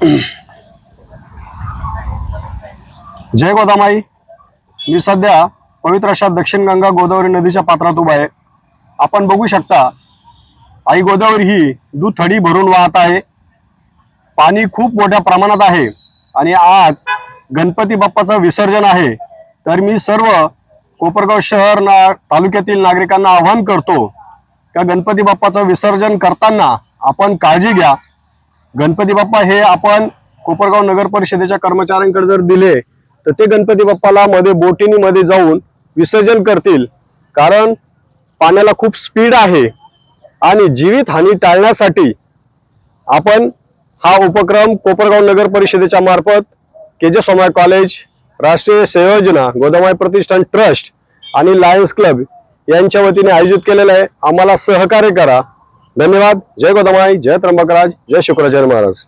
जय गोदामाई. मी सध्या पवित्र अशा दक्षिण गंगा गोदावरी नदीच्या पात्रात उभा आहे. आपण बघू शकता आई गोदावरी ही दुथडी भरून वाहत आहे. पाणी खूप मोठ्या प्रमाणात आहे आणि आज गणपती बाप्पाचं विसर्जन आहे. तर मी सर्व कोपरगाव शहर ना तालुक्यातील नागरिकांना आवाहन करतो का गणपती बाप्पाचं विसर्जन करताना आपण काळजी घ्या. गणपती बाप्पा हे आपण कोपरगाव नगर परिषदेच्या कर्मचाऱ्यांकडे जर दिले तर ते गणपती बाप्पाला मध्ये बोटीनी मध्ये जाऊन विसर्जन करतील. कारण पाण्याला खूप स्पीड आहे आणि जीवित हानी टाळण्यासाठी आपण हा उपक्रम कोपरगाव नगर परिषदेच्या मार्फत के जे सोमाय कॉलेज राष्ट्रीय संयोजना गोदामाई प्रतिष्ठान ट्रस्ट आणि लायन्स क्लब यांच्या वतीने आयोजित केलेलं आहे. आम्हाला सहकार्य करा. धन्यवाद जय गोदामाई जय त्र्यंबकराज जय शुक्राचार्य महाराज